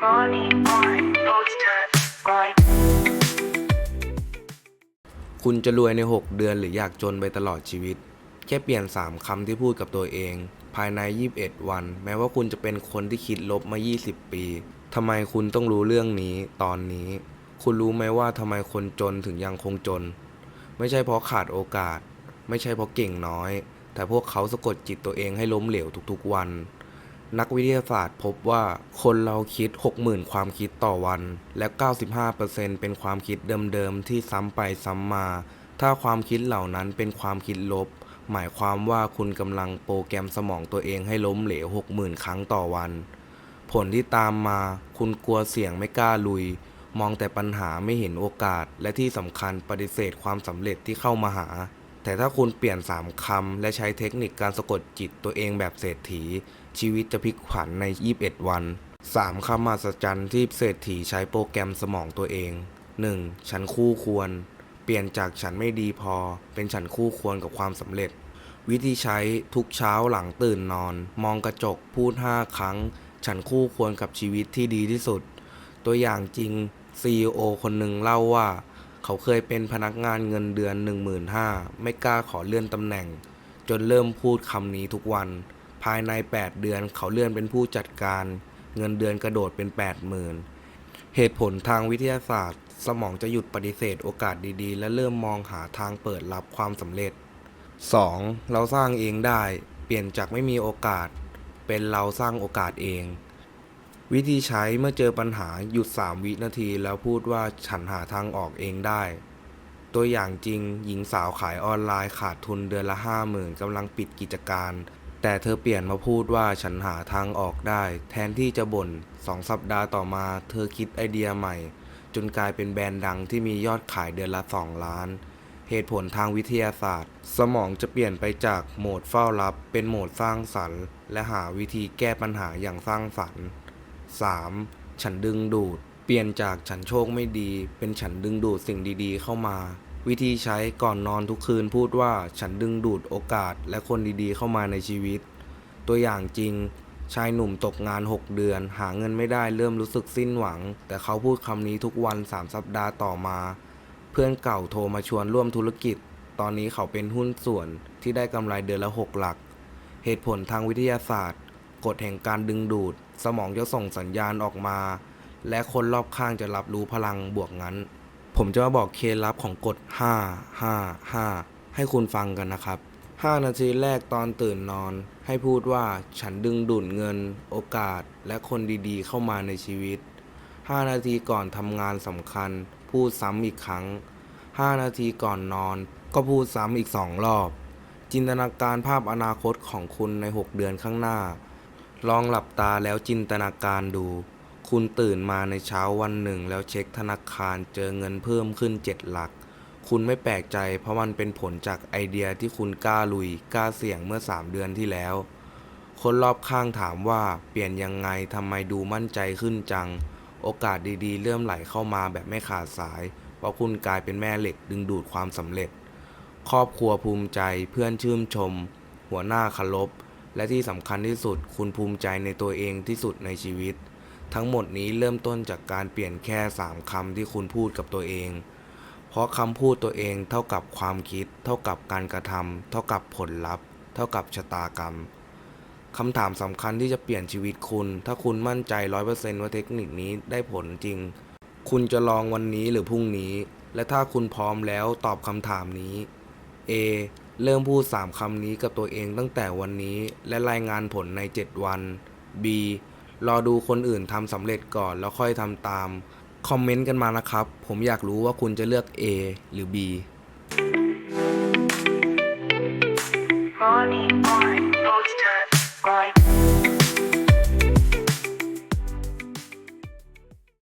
คุณจะรวยใน 6 เดือนหรืออยากจนไปตลอดชีวิต แค่เปลี่ยน 3คำที่พูดกับตัวเอง ภายใน 21 วัน แม้ว่าคุณจะเป็นคนที่คิดลบมา 20 ปีทำไมคุณต้องรู้เรื่องนี้ตอนนี้ คุณรู้ไหมว่าทำไมคนจนถึงยังคงจน ไม่ใช่เพราะขาดโอกาส ไม่ใช่เพราะเก่งน้อย แต่พวกเขาสะกดจิตตัวเองให้ล้มเหลวทุกๆวัน นักวิทยาศาสตร์พบว่าคนเราคิด 60,000 ความคิดต่อวัน และ 95%เป็นความคิดเดิมๆ ที่ซ้ำไปซ้ำมา ถ้าความคิดเหล่านั้นเป็นความคิดลบ หมายความว่าคุณกำลังโปรแกรมสมองตัวเองให้ล้มเหลว 60,000 ครั้งต่อวัน ผลที่ตามมา คุณกลัวเสี่ยงไม่กล้าลุย มองแต่ปัญหาไม่เห็นโอกาส และที่สำคัญปฏิเสธความสำเร็จที่เข้ามาหา แต่ถ้าคุณเปลี่ยน 3คำและใช้เทคนิคการสะกดจิตตัวเองแบบเศรษฐี ชีวิตจะพลิกผันใน 21 วัน 3 คำมหัศจรรย์ที่เศรษฐีใช้โปรแกรมสมองตัวเอง 1. ฉันคู่ควร เปลี่ยนจากฉันไม่ดีพอ เป็นฉันคู่ควรกับความสำเร็จ วิธีใช้ทุกเช้าหลังตื่นนอน มองกระจกพูด 5 ครั้ง ฉันคู่ควรกับชีวิตที่ดีที่สุด ตัวอย่างจริง CEO คนหนึ่งเล่าว่า เขาเคยเป็นพนักงานเงินเดือน 15,000 ไม่กล้าขอเลื่อนตำแหน่ง จนเริ่มพูดคำนี้ทุกวัน ภายใน 8 เดือนเขาเลื่อนเป็นผู้จัดการ เงินเดือนกระโดดเป็น 80,000 เหตุผลทางวิทยาศาสตร์ สมองจะหยุดปฏิเสธโอกาสดีๆ และเริ่มมองหาทางเปิดรับความสำเร็จ 2. เราสร้างเองได้ เปลี่ยนจากไม่มีโอกาส เป็นเราสร้างโอกาสเอง วิธีใช้เมื่อเจอปัญหาหยุด 3 วินาทีแล้วพูดว่าฉันหาทางออกเองได้ตัวอย่างจริงหญิงสาวขายออนไลน์ขาดทุนเดือนละ50,000กำลังปิดกิจการ แต่เธอเปลี่ยนมาพูดว่าฉันหาทางออกได้ แทนที่จะบ่นสองสัปดาห์ต่อมา เธอคิดไอเดียใหม่ จนกลายเป็นแบรนด์ดังที่มียอดขายเดือนละ 2 ล้าน เหตุผลทางวิทยาศาสตร์ สมองจะเปลี่ยนไปจากโหมดเฝ้ารับ เป็นโหมดสร้างสรรค์ และหาวิธีแก้ปัญหาอย่างสร้างสรรค์ 3. ฉันดึงดูด เปลี่ยนจากฉันโชคไม่ดี เป็นฉันดึงดูดสิ่งดีๆ เข้ามา วิธีใช้ก่อนนอนทุกคืนพูดว่าฉันดึงดูดโอกาสและคนดีๆเข้ามาในชีวิต ตัวอย่างจริง ชายหนุ่มตกงาน 6 เดือน หาเงินไม่ได้เริ่มรู้สึกสิ้นหวัง แต่เขาพูดคำนี้ทุกวัน 3 สัปดาห์ต่อมา เพื่อนเก่าโทรมาชวนร่วมธุรกิจ ตอนนี้เขาเป็นหุ้นส่วนที่ได้กำไรเดือนละ 6 หลัก เหตุผลทางวิทยาศาสตร์ กฎแห่งการดึงดูด สมองจะส่งสัญญาณออกมา และคนรอบข้างจะรับรู้พลังบวกนั้น ผมจะมาบอกเคล็ดลับของกฎ 5 5 5 ให้คุณฟังกันนะครับ 5 นาทีแรกตอนตื่นนอน ให้พูดว่าฉันดึงดูดเงิน โอกาส และคนดีๆ เข้ามาในชีวิต 5 นาทีก่อนทำงานสำคัญ พูดซ้ำอีกครั้ง 5 นาทีก่อนนอน ก็พูดซ้ำอีก2รอบ จินตนาการภาพอนาคตของคุณใน 6 เดือนข้างหน้า ลองหลับตาแล้วจินตนาการดู คุณตื่นมาในเช้าวันหนึ่ง แล้วเช็คธนาคารเจอเงินเพิ่มขึ้น 7 หลัก คุณไม่แปลกใจเพราะมันเป็นผลจากไอเดียที่คุณกล้าลุยกล้าเสี่ยงเมื่อ 3 เดือนที่แล้ว คนรอบข้างถามว่าเปลี่ยนยังไงทำไมดูมั่นใจขึ้นจัง โอกาสดีๆ เริ่มไหลเข้ามาแบบไม่ขาดสาย เพราะคุณกลายเป็นแม่เหล็กดึงดูดความสำเร็จ ครอบครัวภูมิใจเพื่อนชื่นชม หัวหน้าเคารพและที่สำคัญที่สุด คุณภูมิใจในตัวเองที่สุดในชีวิต ทั้งหมดนี้เริ่มต้นจากการเปลี่ยนแค่ 3คำที่คุณพูดกับตัวเอง เพราะคำพูดตัวเองเท่ากับความคิด เท่ากับการกระทำเท่ากับผลลัพธ์ เท่ากับชะตากรรมคำถามสำคัญที่จะเปลี่ยนชีวิตคุณ ถ้าคุณมั่นใจ 100%ว่าเทคนิคนี้ได้ผลจริง คุณจะลองวันนี้หรือพรุ่งนี้ และถ้าคุณพร้อมแล้วตอบคำถามนี้ A เริ่มพูด 3คำนี้กับตัวเองตั้งแต่วันนี้ และรายงานผลใน 7 วัน B รอดูคนอื่นทำสำเร็จก่อนแล้วค่อยทำตาม คอมเมนต์กันมานะครับ ผมอยากรู้ว่าคุณจะเลือก A หรือ B Ronnie Boy Poster Boy